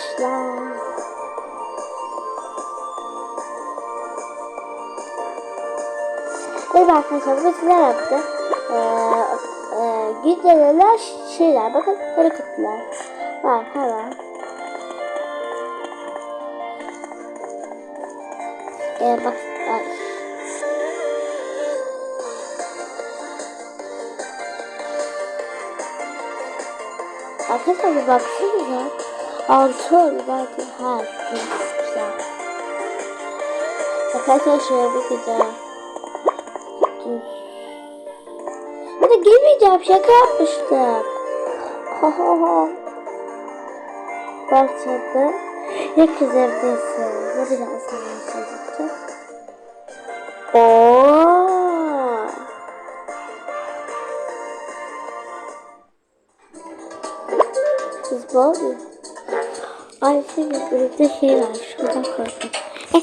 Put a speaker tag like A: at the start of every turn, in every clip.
A: arkadaşlar. Arkadaşlar bu sizler yaptı. Ee, e, şeyler bakın hareketler var hemen. Ee, bak ay. Arkadaşlar bir baksanıza. Altı oldu belki. Ha, güzel. Arkadaşlar şöyle. Bir de girmeyeceğim. Şaka yapmıştım. Ha ha ha. Başladı. Ya kız evdesin. Ne biraz sana söyleyeceğim. Oo. Kız bağırıyor. Ay senin önünde şey var. Şuradan korktum. Hey.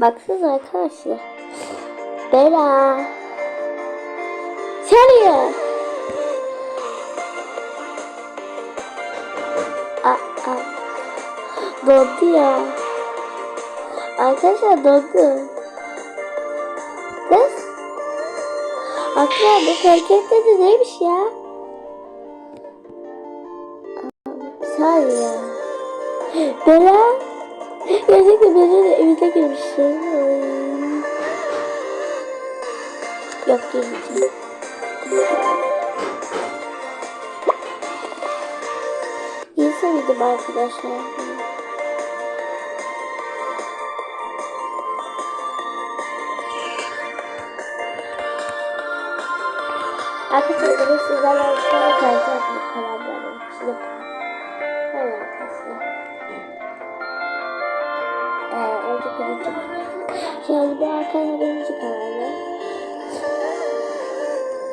A: Baksanıza arkadaşlar. Bela. Seriye. Aa, aa. Dondu ya. Arkadaşlar dondu. Kız. Arkadaşlar bu harekette de neymiş ya? Saniye. Bela. Gerçekten beni de evine girmişim. Ay. Yok geleceğim. İyi sevdim arkadaşlar. Arkadaşlar bugün sizlerle birlikte kayacağız bu kanalları. Şimdi Hayır arkadaşlar. Ee, önce birinci. Şimdi bir arkadaşlar birinci.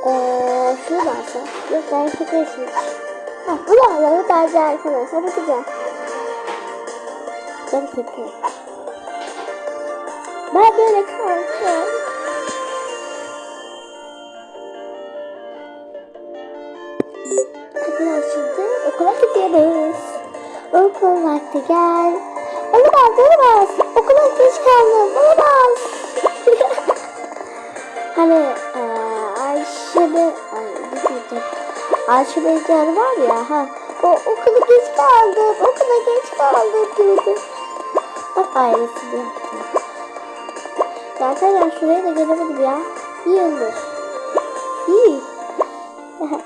A: Eee şunu varsa yok ben çekesin. Ha bu da alalım bence arkadaşlar bakacağım. Ben kötü. Ben böyle. Hadi şimdi okula gidiyoruz. Okul vakti gel. Olamaz olamaz. Okula geç kaldım. Olamaz. hani Ayşe'de ay diyeceğim? Ayşe Beycanı var ya ha. O okula geç kaldım. Okula geç kaldım diyordu. Bak ailesini yaptı. Ya arkadaşlar şuraya da gelemedim ya. Bir yıldır. İyi.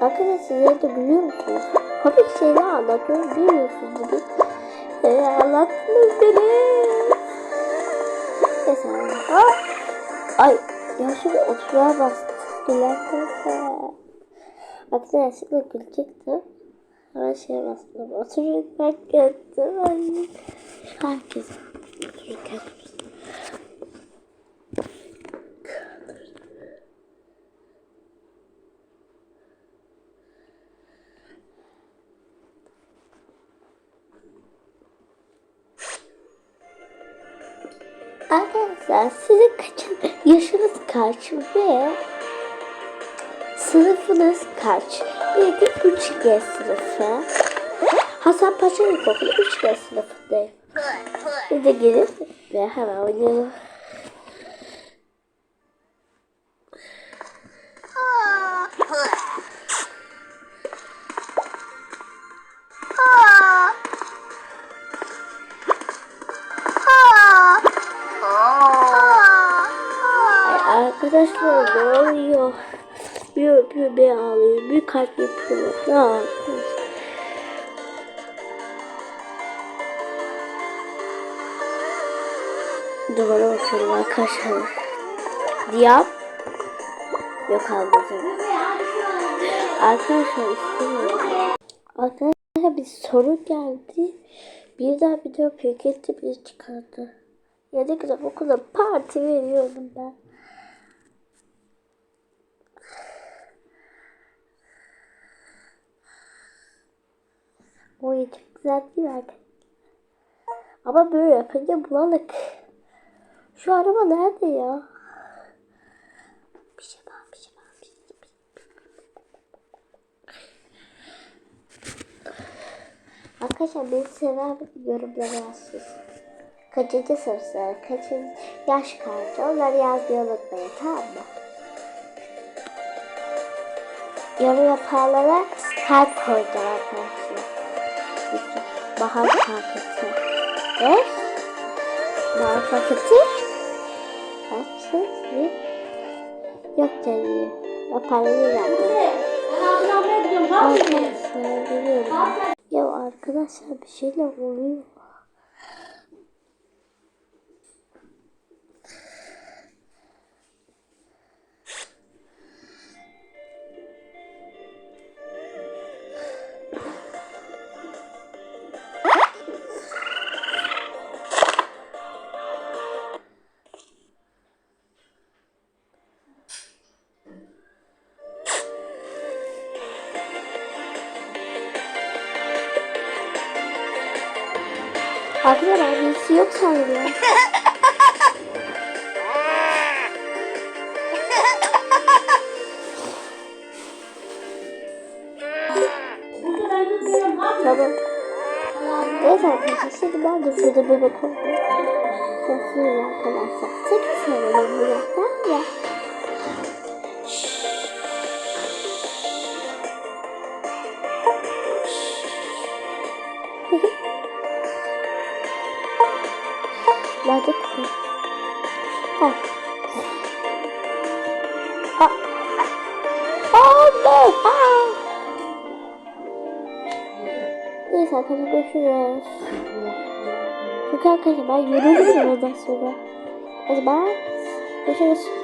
A: Arkadaşlar sizler de biliyor musunuz? Komik şeyler anlatıyorum biliyorsunuz gibi. Ee, anlattınız beni. Neyse. Aa! Ay yanlışlıkla oturuğa bastım. Gülerken Arkadaşlar gülecektim. Ama şeye bastım. Otururken. Ay. Herkes otururken Arkadaşlar sizin kaçın yaşınız kaç ve sınıfınız kaç? Bir de 3G sınıfı. Hasan Paşa İlkokulu 3G sınıfındayım. Bir de gelin ve hemen oynayalım. Arkadaşlar ne oluyor? Bir öpüyor bir ağlıyor bir kalp yapıyor. Yapıyorsun? Duvara bakıyorum arkadaşlar. Diyap. Yok almayacağım. Arkadaşlar istemiyorum. Arkadaşlar bir soru geldi. Birden video paketi bile çıkardı. Ya ne güzel okulda parti veriyordum ben. Oy çok güzel değil mi? Ama böyle yapınca bulanık. Şu araba nerede ya? Bir şey var, bir şey var. Bir şey, şey. Arkadaşlar beni sever yorumlara yazsın. Kaçıncı sınıfsınız, kaçıncı yaş kaç onları yazmayı unutmayın tamam mı? Yorum yapanlara kalp koyacağım arkadaşlar. İki. Bahar paketi. Beş. Bahar paketi. Altı. Bir. Yok canım. Ben parayı verdim. Arkadaşlar biliyorum. Ya arkadaşlar bir şeyler oluyor. Arkadaşlar birisi yok sanırım. Tamam. Evet arkadaşlar şimdi ben de şurada bebek oldum. Sesliyorum arkadaşlar. Sakın söylemeyin bu yaktan ya. Nerede kızım? Ha. Aa. Anne! Aa! Neyse arkadaşlar görüşürüz. Çünkü arkadaşlar ben yürüyorum ondan sonra. Hadi bye. Görüşürüz.